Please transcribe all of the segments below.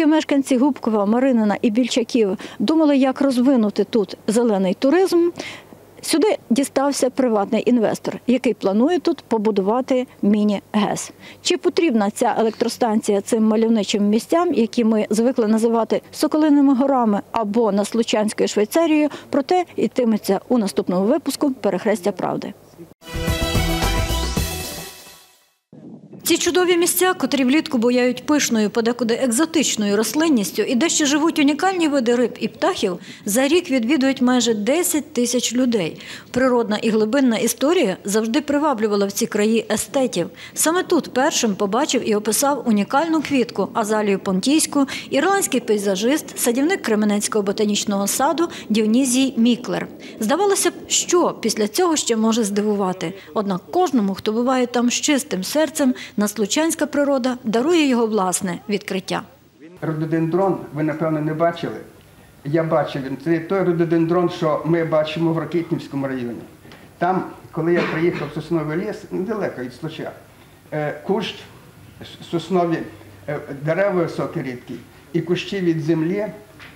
Поки мешканці Губкова, Маринина і Більчаків думали, як розвинути тут зелений туризм, сюди дістався приватний інвестор, який планує тут побудувати міні-ГЕС. Чи потрібна ця електростанція цим мальовничим місцям, які ми звикли називати Соколиними горами або Наслучанською Швейцарією, проте йтиметься у наступному випуску Перехрестя правди. Ці чудові місця, котрі влітку буяють пишною, подекуди екзотичною рослинністю і де ще живуть унікальні види риб і птахів, за рік відвідують майже 10 тисяч людей. Природна і глибинна історія завжди приваблювала в ці краї естетів. Саме тут першим побачив і описав унікальну квітку Азалію Понтійську, ірландський пейзажист, садівник Кременецького ботанічного саду Діонізій Міклер. Здавалося б, що після цього ще може здивувати. Однак кожному, хто буває там з чистим серцем, наслучанська природа дарує його власне відкриття. Рододендрон ви, напевно, не бачили. Я бачив він. Це той рододендрон, що ми бачимо в Ракитнівському районі. Там, коли я приїхав в сосновий ліс, недалеко від Случа, е, кущ, соснові е, дерева високі рідкі, і кущі від землі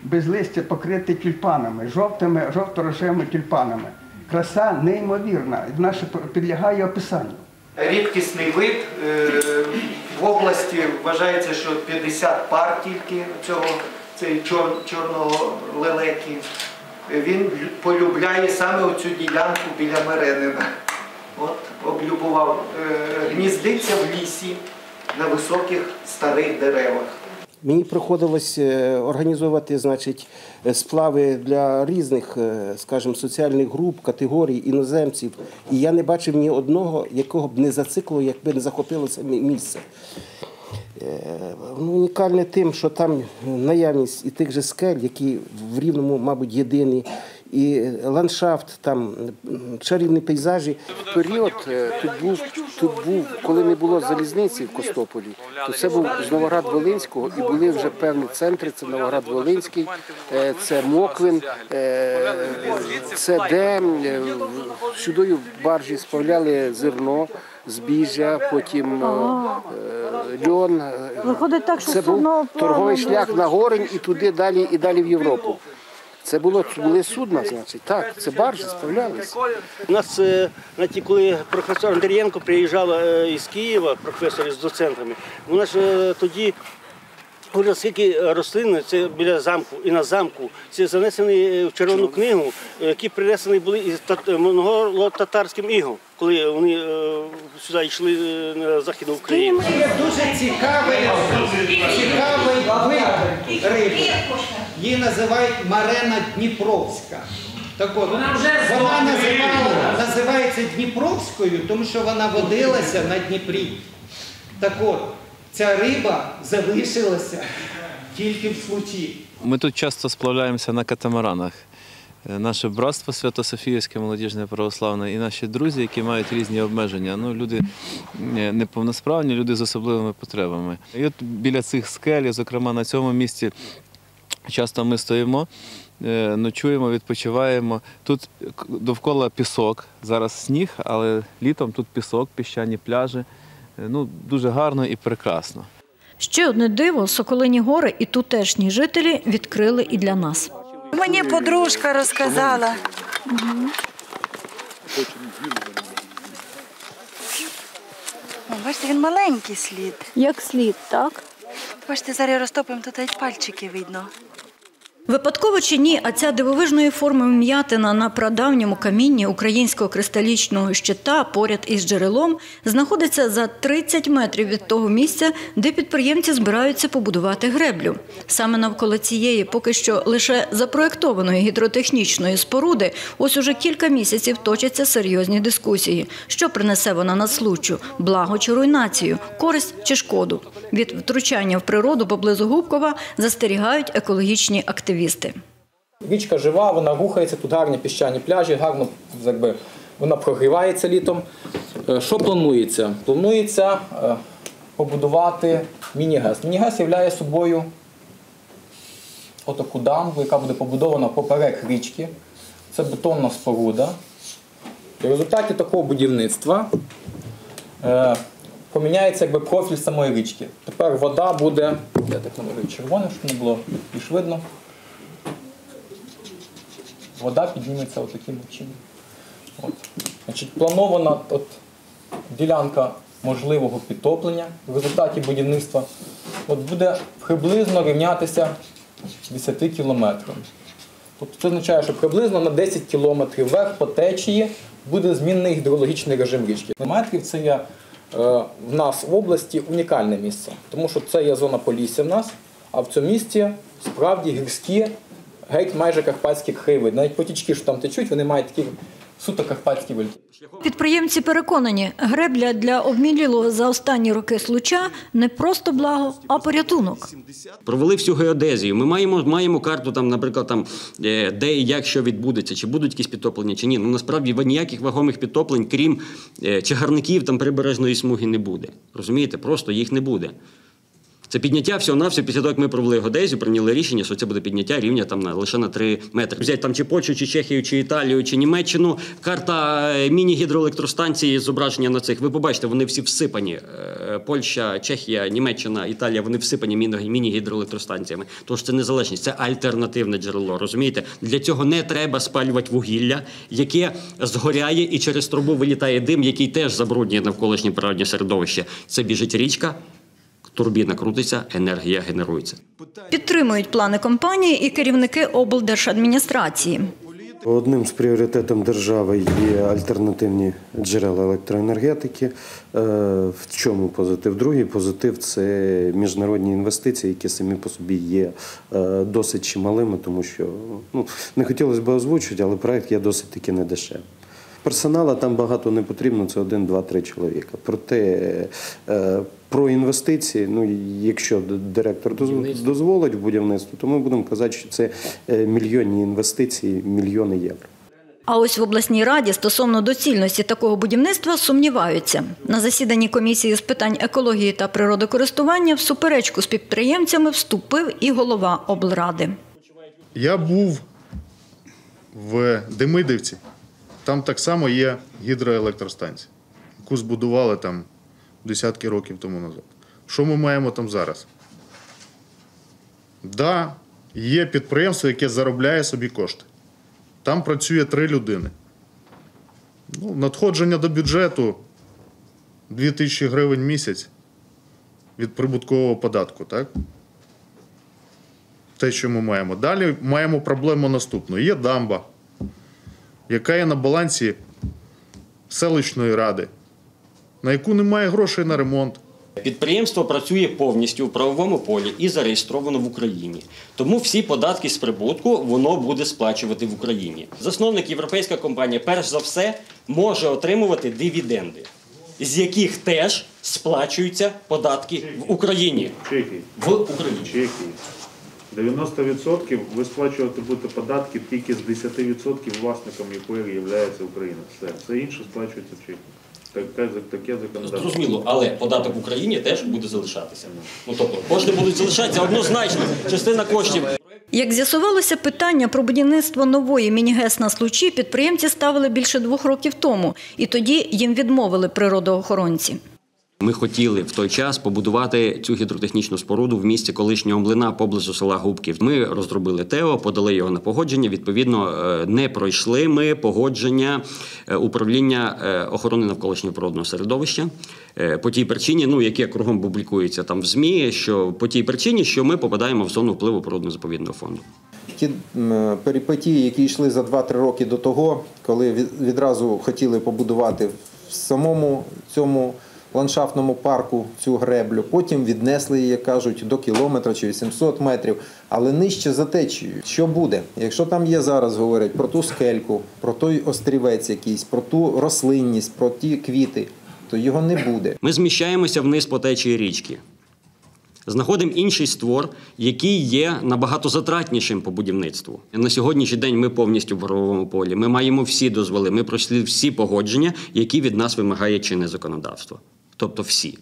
без листя покриті тюльпанами, жовтими, жовто-рожевими тюльпанами. Краса неймовірна, вона підлягає описанню. Рідкісний вид е, в області вважається, що 50 пар тільки цього цей чор, чорного лелеки. Він полюбляє саме оцю ділянку біля Меренина. От облюбував, е, гніздиться в лісі на високих старих деревах. Мені приходилось е, організовувати значить, е, сплави для різних, е, скажімо, соціальних груп, категорій, іноземців. І я не бачив ні одного, якого б не зациклило, якби не захопило це місце. Ну, унікальне тим, що там наявність і тих же скель, які в рівному, мабуть, єдині, і ландшафт, там чарівні пейзажі. Період е, тут був, тут був, коли не було залізниці в Костополі, то це був з Новоград-Волинського і були вже певні центри. Це Новоград-Волинський, е, це Моквин, е, це де сюди баржі справляли зерно, збіжжя, потім льон. Виходить так, що це був торговий шлях на горень і туди далі, і далі в Європу. Це було були судна, значить. Так, це баржі справлялися. У нас, е, знаєте, коли професор Андрієнко приїжджав е, із Києва, професор із доцентрами, у нас е, тоді говорили, скільки рослин це біля замку і на замку. Це занесені в червону книгу, які принесені були із монголо-татарським ігом, коли вони сюди йшли на Західну Україну. Дуже цікавий, цікавий вид риби. Її називають Марена Дніпровська. Так от, вона називала, називається Дніпровською, тому що вона водилася на Дніпрі. Так от, ця риба залишилася тільки в случі. Ми тут часто сплавляємося на катамаранах. Е, Наше братство Свято-Софіївське молодіжне православне і наші друзі, які мають різні обмеження. Ну, люди е, неповносправні, люди з особливими потребами. І от біля цих скель, зокрема на цьому місці, часто ми стоїмо, е, ночуємо, відпочиваємо. Тут довкола пісок, зараз сніг, але літом тут пісок, піщані пляжі. Е, Ну, дуже гарно і прекрасно. Ще одне диво Соколині гори і тутешні жителі відкрили і для нас. Мені подружка розказала. О, Бачите, він маленький слід. Як слід, так? Бачите, зараз розтопимо, тут навіть пальчики видно. Випадково чи ні, а ця дивовижної форми м'ятина на прадавньому камінні українського кристалічного щита поряд із джерелом знаходиться за 30 метрів від того місця, де підприємці збираються побудувати греблю. Саме навколо цієї поки що лише запроектованої гідротехнічної споруди ось уже кілька місяців точаться серйозні дискусії. Що принесе вона на случу – благо чи руйнацію, користь чи шкоду? Від втручання в природу поблизу Губкова застерігають екологічні активісти. Річка жива, вона рухається, тут гарні піщані пляжі, гарно якби, вона прогрівається літом. Е, Що планується? Планується е, побудувати міні-ГЕС. Міні-ГЕС являє собою отаку дамбу, яка буде побудована поперек річки. Це бетонна споруда. В результаті такого будівництва е, поміняється якби профіль самої річки. Тепер вода буде. Я так намалюю червоне, щоб не було більш видно. Вода підніметься отаким от чином. От. Значить, планована от, ділянка можливого підтоплення в результаті будівництва от буде приблизно рівнятися 10 кілометрам. Тобто це означає, що приблизно на 10 кілометрів вверх по течії буде змінний гідрологічний режим річки. Метрів це є е, в нас в області унікальне місце, тому що це є зона полісся в нас, а в цьому місті справді гірські, геть майже карпатські криви. Навіть потічки, що там течуть, вони мають такі суто карпатські вельки. Підприємці переконані, гребля для обмілілого за останні роки случа не просто благо, а порятунок. Провели всю геодезію. Ми маємо, маємо карту, там, наприклад, там, е, де і як що відбудеться, чи будуть якісь підтоплення, чи ні. Ну насправді ніяких вагомих підтоплень, крім е, чагарників там прибережної смуги, не буде. Розумієте? Просто їх не буде. Це підняття всього на після того, як ми провели геодезію, прийняли рішення, що це буде підняття рівня там на лише на 3 метри. Взяти там чи Польщу, чи Чехію, чи Італію, чи Німеччину. Карта е, міні-гідроелектростанції, зображення на цих. Ви побачите, вони всі всипані. Е, Польща, Чехія, Німеччина, Італія, вони всипані міні- міні-гідроелектростанціями. Тож це незалежність, це альтернативне джерело. Розумієте? Для цього не треба спалювати вугілля, яке згоряє і через трубу вилітає дим, який теж забруднює навколишнє природне середовище. Це біжить річка. Турбіна крутиться, енергія генерується. Підтримують плани компанії і керівники облдержадміністрації. Одним з пріоритетів держави є альтернативні джерела електроенергетики. Е, В чому позитив? Другий позитив це міжнародні інвестиції, які самі по собі є е, досить чималими, тому що ну, не хотілося б озвучувати, але проект є досить таки недешевий. Персонала там багато не потрібно, це один, два, три чоловіка. Проте е, про інвестиції, ну якщо директор дозволить в будівництво, то ми будемо казати, що це е, мільйонні інвестиції, мільйони євро. А ось в обласній раді стосовно доцільності такого будівництва сумніваються. На засіданні комісії з питань екології та природокористування в суперечку з підприємцями вступив і голова облради. Я був в Демидівці. Там так само є гідроелектростанція, яку збудували там десятки років тому назад. Що ми маємо там зараз? Да, є підприємство, яке заробляє собі кошти. Там працює три людини. Ну, надходження до бюджету 2000 гривень місяць від прибуткового податку, так? те, що ми маємо. Далі маємо проблему наступну. Є дамба, яка є на балансі селищної ради, на яку немає грошей на ремонт. Підприємство працює повністю в правовому полі і зареєстровано в Україні. Тому всі податки з прибутку воно буде сплачувати в Україні. Засновник європейська компанія, перш за все, може отримувати дивіденди, з яких теж сплачуються податки в Україні. В Україні. Чехії. 90% ви сплачувати будете податки тільки з 10% власником якої є Україна. Все. Все інше сплачується в Чехії. Таке, таке законодавство. Зрозуміло, але податок в Україні теж буде залишатися. Ну тобто кошти будуть залишатися однозначно. Частина коштів Як з'ясувалося, питання про будівництво нової міні-ГЕС на случі підприємці ставили більше двох років тому, і тоді їм відмовили природоохоронці. Ми хотіли в той час побудувати цю гідротехнічну споруду в місті колишнього млина поблизу села Губків. Ми розробили ТЕО, подали його на погодження. Відповідно, е, не пройшли ми погодження е, управління е, охорони навколишнього природного середовища по тій причині, ну яке кругом публікується там в ЗМІ, що по тій причині, що ми попадаємо в зону впливу природно-заповідного фонду. Ті перипетії, які йшли за 2-3 роки до того, коли відразу хотіли побудувати в самому цьому ландшафтному парку цю греблю, потім віднесли її, як кажуть, до кілометра чи 800 метрів, але нижче за течією. Що буде? Якщо там є зараз, говорять про ту скельку, про той острівець якийсь, про ту рослинність, про ті квіти, то його не буде. Ми зміщаємося вниз по течії річки. Знаходимо інший створ, який є набагато затратнішим по будівництву. На сьогоднішній день ми повністю в правовому полі. Ми маємо всі дозволи. Ми пройшли всі погодження, які від нас вимагає чинне законодавство. Тобто всі.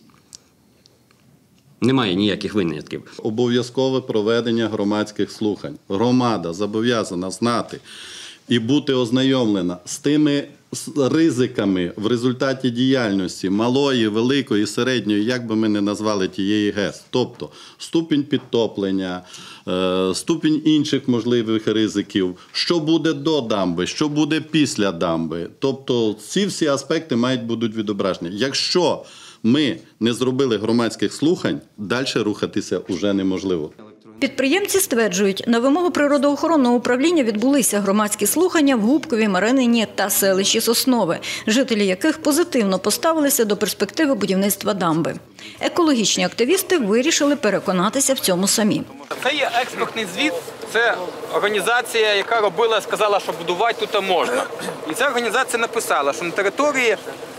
Немає ніяких винятків. Обов'язкове проведення громадських слухань. Громада зобов'язана знати і бути ознайомлена з тими ризиками в результаті діяльності малої, великої, середньої, як би ми не назвали тієї ГЕС. Тобто ступінь підтоплення, е, ступінь інших можливих ризиків, що буде до дамби, що буде після дамби. Тобто ці всі аспекти мають будуть відображені. Якщо ми не зробили громадських слухань, далі рухатися вже неможливо. Підприємці стверджують, на вимогу природоохоронного управління відбулися громадські слухання в Губкові, Маринині та селищі Соснове, жителі яких позитивно поставилися до перспективи будівництва дамби. Екологічні активісти вирішили переконатися в цьому самі. Це є експертний звіт. Це організація, яка робила, сказала, що будувати тут можна. І ця організація написала, що на території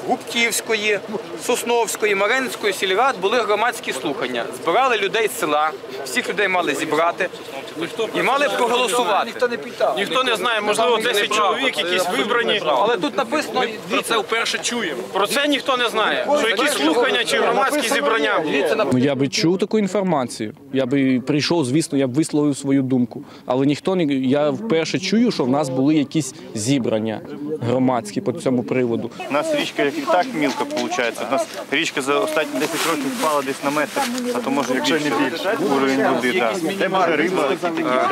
Губківської, Сосновської, Маринської сільрад були громадські слухання. Збирали людей з села, всіх людей мали зібрати і мали проголосувати. Ніхто не питав. Ніхто не знає, можливо, 10 чоловік, якісь вибрані. Але тут написано Ми про це вперше чуємо. Про це ніхто не знає. Що якісь слухання чи громадські зібрання. Ну, я би чув таку інформацію. Я би прийшов, звісно, я б висловив свою думку. Але ніхто не я вперше чую, що в нас були якісь зібрання громадські по цьому приводу. У нас річка як і так мілка виходить. У нас річка за останні 10 років впала десь на метр, а то може якщо не більше. Уровень води, так. Де буде риба,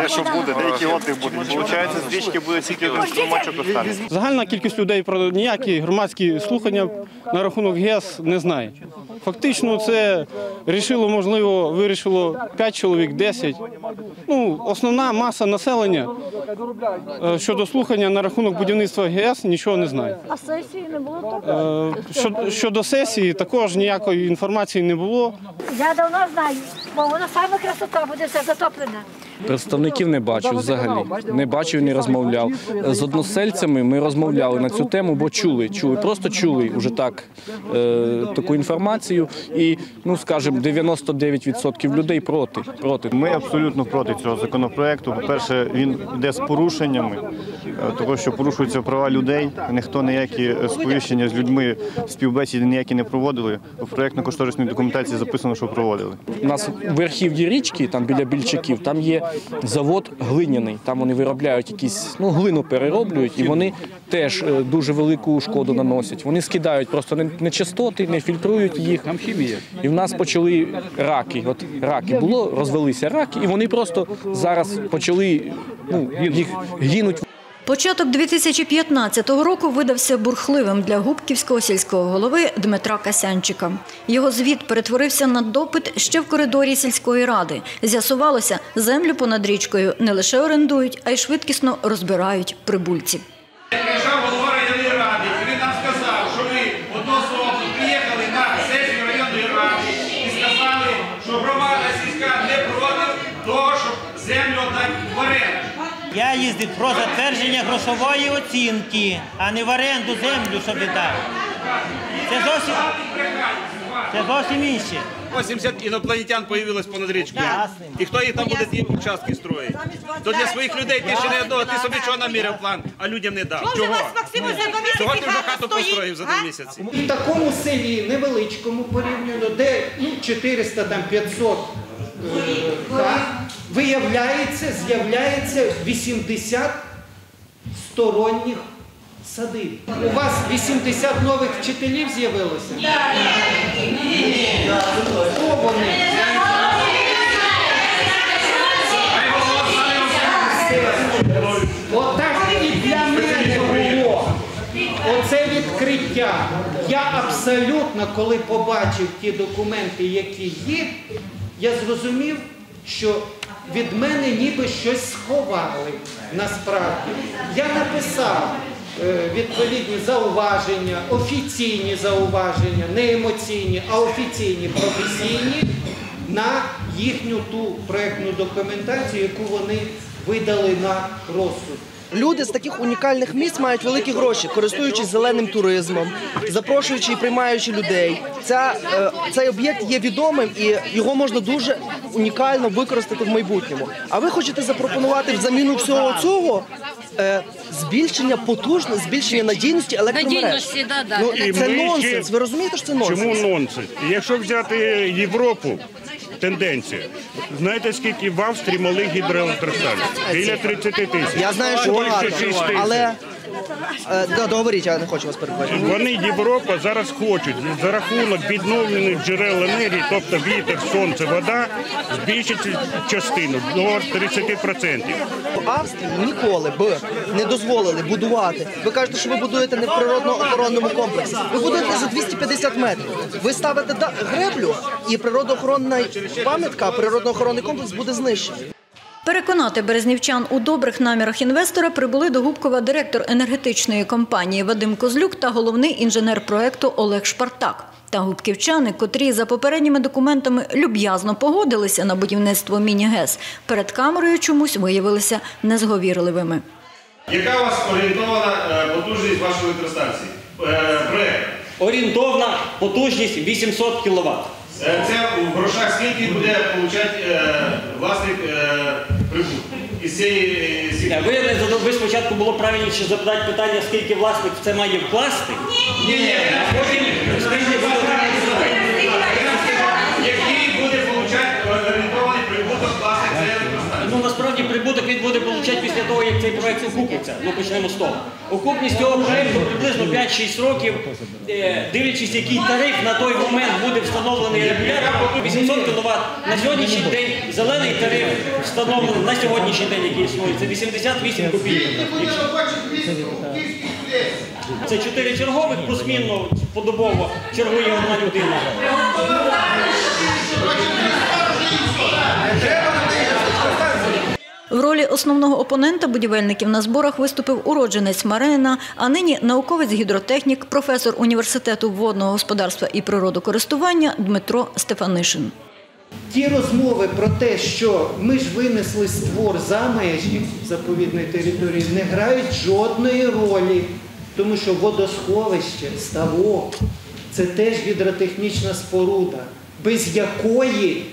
де що буде, де які отдих буде. Получається, з річки буде тільки один струмочок останеться. Загальна кількість людей про ніякі громадські слухання на рахунок ГЕС не знає. Фактично, це рішило, можливо, вирішило 5 чоловік, 10. Ну, основна маса населення е, щодо слухання на рахунок будівництва ГЕС нічого не знає. А сесії не було? Е, щодо- Щодо сесії також ніякої інформації не було. Я давно знаю, бо вона саме красота буде все затоплене. Представників не бачив взагалі. Не бачив, не розмовляв. З односельцями ми розмовляли на цю тему, бо чули, чули, просто чули вже так е, таку інформацію. І, ну скажімо, 99% людей проти. проти. Ми абсолютно проти цього законопроекту. По-перше, він йде з порушеннями, е, того, що порушуються права людей. Ніхто ніякі сповіщення з людьми співбесіди ніякі не проводили. В проєктно-кошторисній документації записано, що проводили. У нас в верхів'ї річки, там біля більчаків, там є завод глиняний. Там вони виробляють якісь, ну глину перероблюють, і вони теж е, дуже велику шкоду наносять. Вони скидають просто не- нечистоти, не фільтрують їх. Там хімія. І в нас почали раки. От раки було, розвелися раки, і вони просто зараз почали ну, їх гинуть. Початок 2015 року видався бурхливим для губківського сільського голови Дмитра Касянчика. Його звіт перетворився на допит ще в коридорі сільської ради. З'ясувалося, землю понад річкою не лише орендують, а й швидкісно розбирають прибульці. Приїжджав голова районної ради, і він нам сказав, що ви одноособно приїхали на сесію районної ради і сказали, що громада сільська не проти того, щоб землю віддати в оренду. Я їздив про затвердження грошової оцінки, а не в оренду землю, щоб віддав. Це зовсім, це зовсім інше. 80 інопланетян появилось понад річкою. І хто їх там буде ті участки строїти? То для своїх людей ти ще не одного, ти собі чого наміряв план, а людям не дав. Чого? Чого ти вже хату построїв за два місяці? В такому селі невеличкому порівняно, де ну, 400 там 500 е, хат, виявляється, з'являється 80 сторонніх садиб. У вас 80 нових вчителів з'явилося? Хто вони? Отак і для мене було. Оце відкриття. Я абсолютно, коли побачив ті документи, які є, я зрозумів, що від мене ніби щось сховали насправді. Я написав е, відповідні зауваження, офіційні зауваження, не емоційні, а офіційні, професійні на їхню ту проєктну документацію, яку вони видали на розсуд. Люди з таких унікальних місць мають великі гроші, користуючись зеленим туризмом, запрошуючи і приймаючи людей. Ця, е, цей об'єкт є відомим і його можна дуже унікально використати в майбутньому. А ви хочете запропонувати в заміну всього цього е, збільшення потужності, збільшення надійності електромереж? Надійності, да, да. Ну, І це нонсенс. ще- Ви розумієте, що це нонсенс? Чому нонсенс? Якщо взяти Європу, тенденція. Знаєте, скільки в Австрії малих гідроелектростанцій? Біля 30 тисяч. Я знаю, що багато, 6 тисяч. але да, договоріть, я не хочу вас перебачити. Вони Європа зараз хочуть за рахунок відновлених джерел енергії, тобто вітер, сонце, вода, збільшити частину до 30%. В Австрії ніколи б не дозволили будувати. Ви кажете, що ви будуєте не в природно-охоронному комплексі. Ви будуєте за 250 метрів. Ви ставите греблю, і природоохоронна пам'ятка, природоохоронний комплекс буде знищений. Переконати березнівчан у добрих намірах інвестора прибули до Губкова директор енергетичної компанії Вадим Козлюк та головний інженер проекту Олег Шпартак. Та губківчани, котрі за попередніми документами люб'язно погодилися на будівництво міні-ГЕС, перед камерою чомусь виявилися незговірливими. Яка у вас орієнтована е, потужність вашої електростанції? Е, Проект. Орієнтовна потужність 800 кВт. Е, Це у грошах скільки буде получати е, власник цієї е, сім'ї? Ви, не задав- ви спочатку було правильніше запитати питання, скільки власник в це має вкласти. Ні, ні, а потім скільки він після того, як цей проект окупиться. Ну почнемо з того. Окупність цього проекту приблизно 5-6 років, Е, дивлячись, який тариф на той момент буде встановлений регулятором, 800 кВт. На сьогоднішній день зелений тариф встановлений на сьогоднішній день, який існує, це 88 копійок. Це 4 чергових, плюс-мінно подобово чергує одна людина. В ролі основного опонента будівельників на зборах виступив уродженець Марина, а нині науковець-гідротехнік, професор університету водного господарства і природокористування Дмитро Стефанишин. Ті розмови про те, що ми ж винесли створ за межі заповідної території, не грають жодної ролі, тому що водосховище, ставок це теж гідротехнічна споруда, без якої,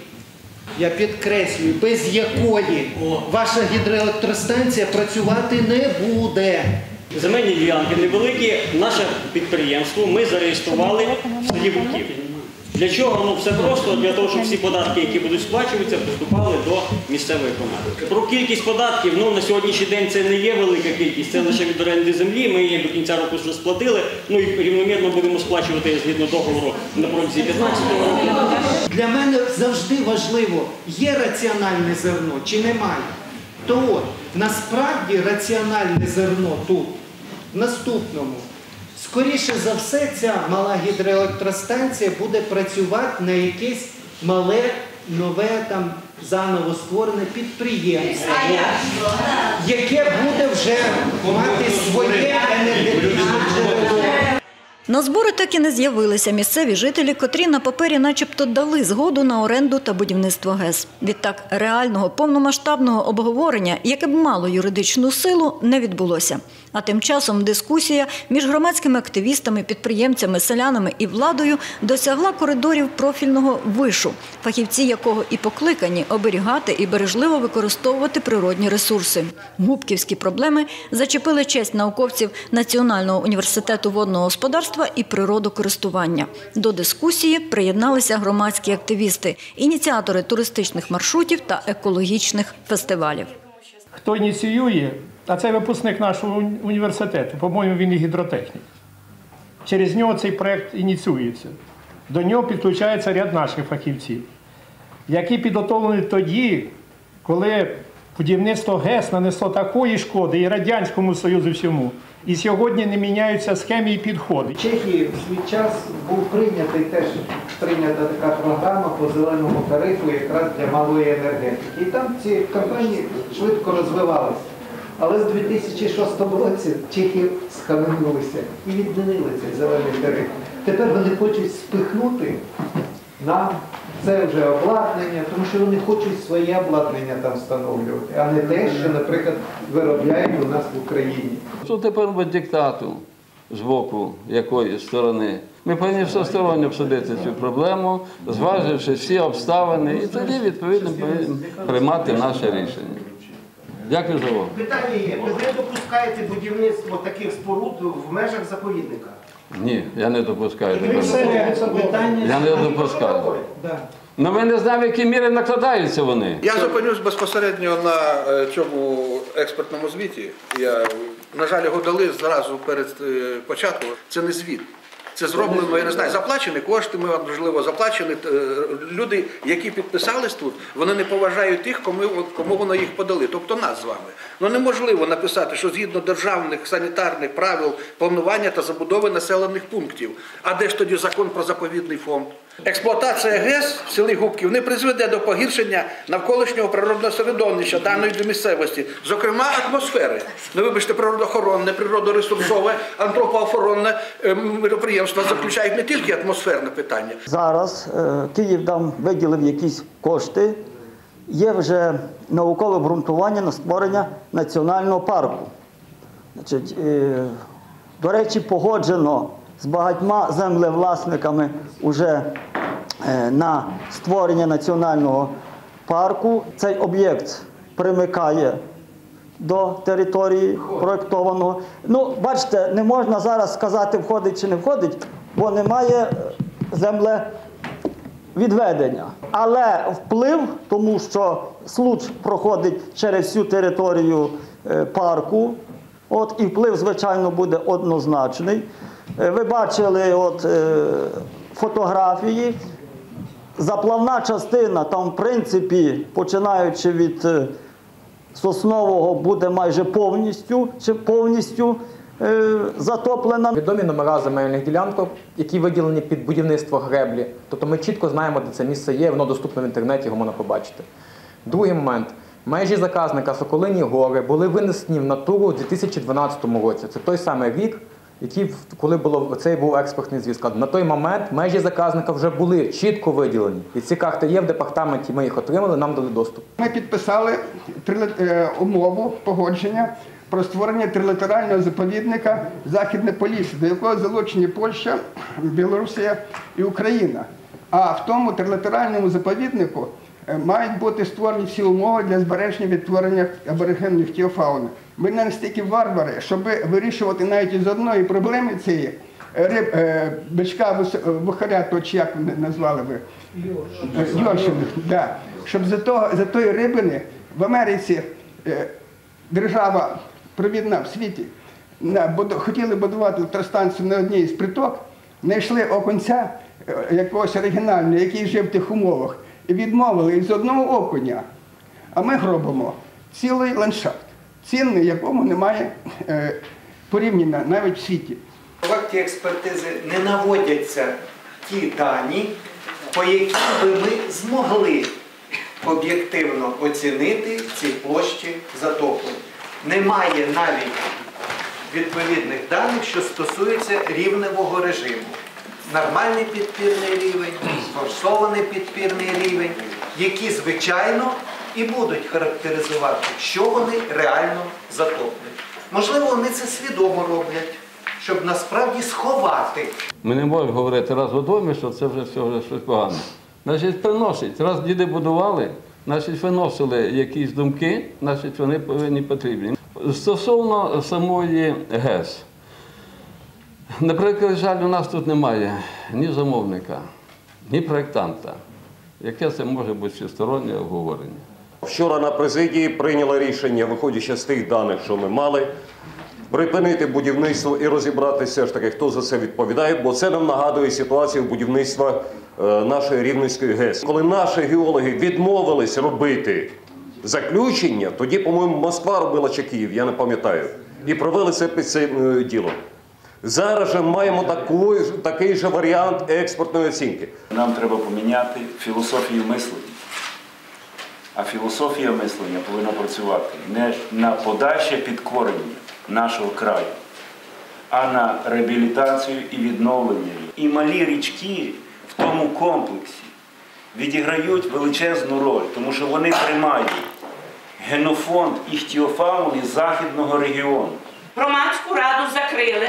я підкреслюю, без якої ваша гідроелектростанція працювати не буде. Земельні ділянки невеликі, наше підприємство ми зареєстрували в селі Гуків. Для чого? Ну все просто для того, щоб всі податки, які будуть сплачуватися, поступали до місцевої громади. Про кількість податків ну на сьогоднішній день це не є велика кількість, це лише від оренди землі. Ми її до кінця року вже сплатили. Ну і рівномірно будемо сплачувати згідно договору на протязі 15 року. Для мене завжди важливо, є раціональне зерно чи немає. То от, насправді раціональне зерно тут, в наступному. Скоріше за все, ця мала гідроелектростанція буде працювати на якесь мале, нове там заново створене підприємство, яке буде вже мати своє енергетичне джерело. На збори так і не з'явилися місцеві жителі, котрі на папері начебто дали згоду на оренду та будівництво ГЕС. Відтак реального повномасштабного обговорення, яке б мало юридичну силу, не відбулося. А тим часом дискусія між громадськими активістами, підприємцями, селянами і владою досягла коридорів профільного вишу, фахівці якого і покликані оберігати і бережливо використовувати природні ресурси. Губківські проблеми зачепили честь науковців Національного університету водного господарства і природокористування. До дискусії приєдналися громадські активісти, ініціатори туристичних маршрутів та екологічних фестивалів. Хто ініціює, а це випускник нашого університету, по-моєму, він і гідротехнік. Через нього цей проєкт ініціюється. До нього підключається ряд наших фахівців, які підготовлені тоді, коли будівництво ГЕС нанесло такої шкоди і Радянському Союзу всьому. І сьогодні не міняються схеми і підходи. В Чехії в свій час був прийнятий теж прийнята така програма по зеленому тарифу якраз для малої енергетики. І там ці компанії швидко розвивалися. Але з 2006 році чехи схаменулися і відмінили цей зелений тариф. Тепер вони хочуть спихнути нам це вже обладнання, тому що вони хочуть своє обладнання там встановлювати, а не те, що, наприклад, виробляють у нас в Україні. Що тепер буде диктату з боку якоїсь сторони? Ми повинні всесторонньо обсудити цю проблему, зваживши всі обставини, і тоді відповідно повинні приймати наше рішення. Дякую за увагу. Питання є, ви не допускаєте будівництво таких споруд в межах заповідника? Ні, я не допускаю. Я не допускаю. Ну ми не знаємо, в які міри накладаються вони. Я зупинюсь безпосередньо на е, цьому експертному звіті. Я, на жаль, його дали зразу перед е, початком. Це не звіт. Це зроблено, я не знаю, заплачені кошти, ми можливо заплачені. Е, Люди, які підписались тут, вони не поважають тих, кому, кому воно їх подали, тобто нас з вами. Ну неможливо написати, що згідно державних санітарних правил планування та забудови населених пунктів. А де ж тоді закон про заповідний фонд? Експлуатація ГЕС в селі Губків не призведе до погіршення навколишнього природного середовища даної місцевості, зокрема атмосфери. Ну, вибачте, природоохоронне, природоресурсове, антропоохоронне е, заключають не тільки атмосферне питання. Зараз е, Київ там виділив якісь кошти. Є вже наукове обґрунтування на створення національного парку. Значить, е, до речі, погоджено з багатьма землевласниками уже е, на створення національного парку. Цей об'єкт примикає до території проєктованого. Ну, бачите, не можна зараз сказати, входить чи не входить, бо немає е, землевідведення. Але вплив, тому що Случ проходить через всю територію е, парку, от, і вплив, звичайно, буде однозначний. Е, Ви бачили от, е, фотографії. Заплавна частина, там, в принципі, починаючи від е, Соснового, буде майже повністю чи повністю е, затоплена. Відомі номера земельних ділянок, які виділені під будівництво греблі. Тобто ми чітко знаємо, де це місце є, воно доступне в інтернеті, його можна побачити. Другий момент. Межі заказника Соколині гори були винесені в натуру у 2012 році. Це той самий рік, в- коли було, цей був експортний зв'язок. На той момент межі заказника вже були чітко виділені. І ці карти є в департаменті, ми їх отримали, нам дали доступ. Ми підписали триле- е, умову погодження про створення трилатерального заповідника Західне Полісся, до якого залучені Польща, Білорусія і Україна. А в тому трилатеральному заповіднику мають бути створені всі умови для збереження відтворення аборигенних тіофауни. Ми не настільки варвари, щоб вирішувати навіть із одної проблеми цієї е, риб, е, бичка то чи як назвали ви? Йоршини, да. Щоб за, того, за тої рибини в Америці е, держава провідна в світі на, буду- хотіли будувати електростанцію на одній з приток, знайшли окунця е, якогось оригінального, який жив в тих умовах, відмовили із одного окуня. А ми робимо цілий ландшафт, цінний, якому немає е, порівняно навіть в світі. В акті експертизи не наводяться ті дані, по яким би ми змогли об'єктивно оцінити ці площі затоплень. Немає навіть відповідних даних, що стосуються рівневого режиму. Нормальний підпірний рівень, сфорсований підпірний рівень, які, звичайно, і будуть характеризувати, що вони реально затоплять. Можливо, вони це свідомо роблять, щоб насправді сховати Ми не можемо говорити раз у домі, що це вже все вже щось погане. Значить, приносить. Раз діди будували, значить, виносили якісь думки, значить, вони повинні потрібні. Стосовно самої ГЕС, наприклад, жаль, у нас тут немає ні замовника, ні проєктанта. Яке це може бути всестороннє обговорення? Вчора на президії прийняли рішення, виходячи з тих даних, що ми мали, припинити будівництво і розібратися ж таки, хто за це відповідає, бо це нам нагадує ситуацію будівництва е, нашої Рівненської ГЕС. Коли наші геологи відмовились робити заключення, тоді, по-моєму, Москва робила чи Київ, я не пам'ятаю, і провели це під цим е, ділом. Зараз же маємо такий, такий же варіант експортної оцінки. Нам треба поміняти філософію мислення. А філософія мислення повинна працювати не на подальше підкорення нашого краю, а на реабілітацію і відновлення. І малі річки в тому комплексі відіграють величезну роль, тому що вони тримають генофонд іхтіофауни західного регіону. Громадську раду закрили.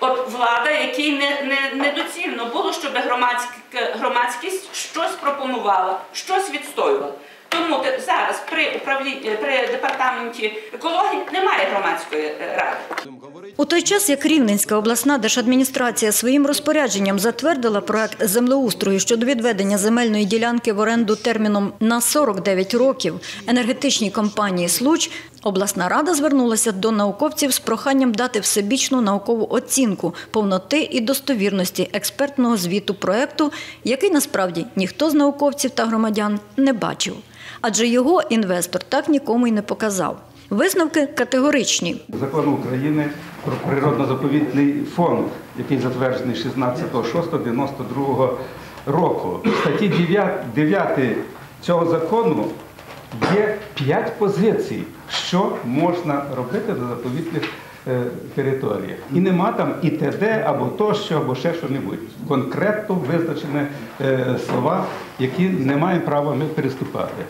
От влада, якій не, не, недоцільно було, щоб громадськ громадськість щось пропонувала, щось відстоювала. Тому зараз при управлінні при департаменті екології немає громадської е, ради. У той час, як Рівненська обласна держадміністрація своїм розпорядженням затвердила проект землеустрою щодо відведення земельної ділянки в оренду терміном на 49 років енергетичній компанії «Случ», обласна рада звернулася до науковців з проханням дати всебічну наукову оцінку повноти і достовірності експертного звіту проекту, який насправді ніхто з науковців та громадян не бачив. Адже його інвестор так нікому й не показав. Висновки категоричні. Закон України про природно-заповідний фонд, який затверджений 16.06.92 року. В статті 9 цього закону є 5 позицій, що можна робити на заповідних е, територіях. І нема там і ТД, або тощо, або ще що-небудь. Конкретно визначені е, слова, які не маємо права ми переступати.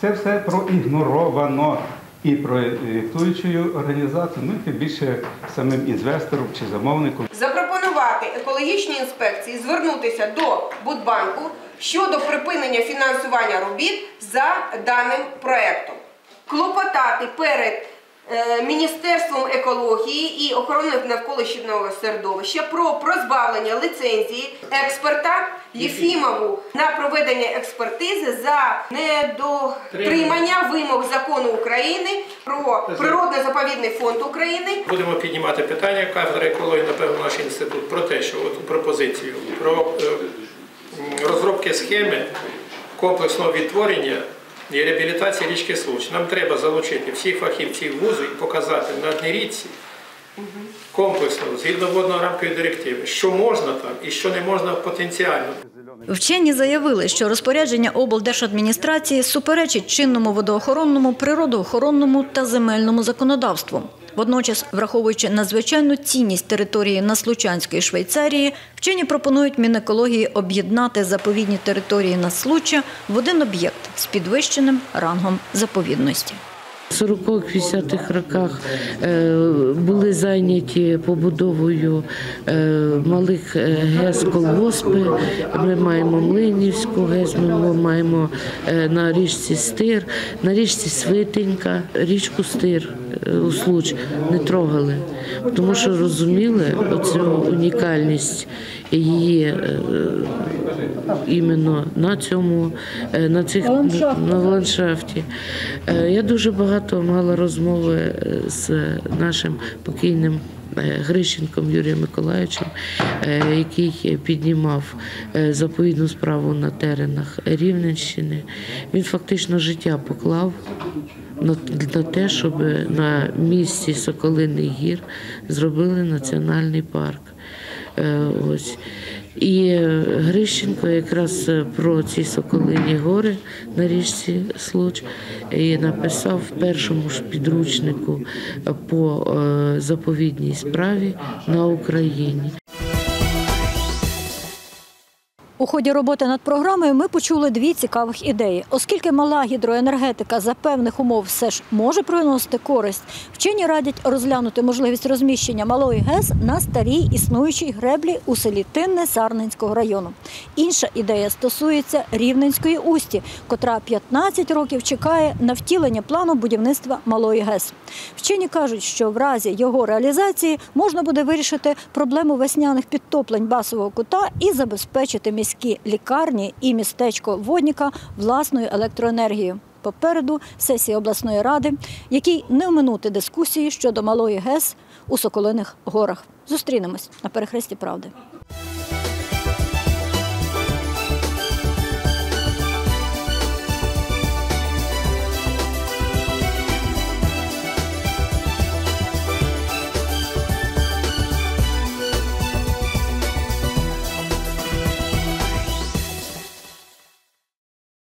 Це все проігноровано і проєктуючою організацією, ну і більше самим інвестором чи замовником. Запропонувати екологічній інспекції звернутися до Будбанку щодо припинення фінансування робіт за даним проектом. Клопотати перед е, Міністерством екології і охорони навколишнього середовища про позбавлення ліцензії експерта Єфімову на проведення експертизи за недотримання вимог закону України про природно-заповідний фонд України Будемо піднімати питання кафедри екології, напевно, наш інститут про те, що от пропозицію про е, розробки схеми комплексного відтворення і реабілітації річки Случ. Нам треба залучити всіх фахівців вузу і показати на одній річці комплексно, згідно водної рамкової директиви, що можна там і що не можна потенціально. Вчені заявили, що розпорядження облдержадміністрації суперечить чинному водоохоронному, природоохоронному та земельному законодавству. Водночас, враховуючи надзвичайну цінність території на Случанської Швейцарії, вчені пропонують Мінекології об'єднати заповідні території на Случа в один об'єкт з підвищеним рангом заповідності. В 40-50-х роках е, були зайняті побудовою е, малих е, ГЕС колгоспи. Ми маємо Млинівську ГЕС, ми маємо на річці Стир, на річці Свитенька, річку Стир у Случ не трогали, тому що розуміли оцю унікальність її е, іменно на цьому, е, на цих на ландшафті. Е, Я дуже багато мала розмови з нашим покійним. Е, Грищенком Юрієм Миколаївичем, е, який піднімав е, заповідну справу на теренах Рівненщини. Він фактично життя поклав на, те, щоб на місці Соколиний гір зробили національний парк. Ось. І е, Грищенко якраз е, про ці Соколині гори на річці Случ і написав в першому ж підручнику е, по е, заповідній справі на Україні. У ході роботи над програмою ми почули дві цікавих ідеї. Оскільки мала гідроенергетика за певних умов все ж може приносити користь, вчені радять розглянути можливість розміщення малої ГЕС на старій існуючій греблі у селі Тинне Сарненського району. Інша ідея стосується Рівненської усті, котра 15 років чекає на втілення плану будівництва малої ГЕС. Вчені кажуть, що в разі його реалізації можна буде вирішити проблему весняних підтоплень басового кута і забезпечити міські лікарні і містечко Водніка власною електроенергією. Попереду сесія обласної ради, якій не оминути дискусії щодо малої ГЕС у Соколиних горах. Зустрінемось на перехресті правди.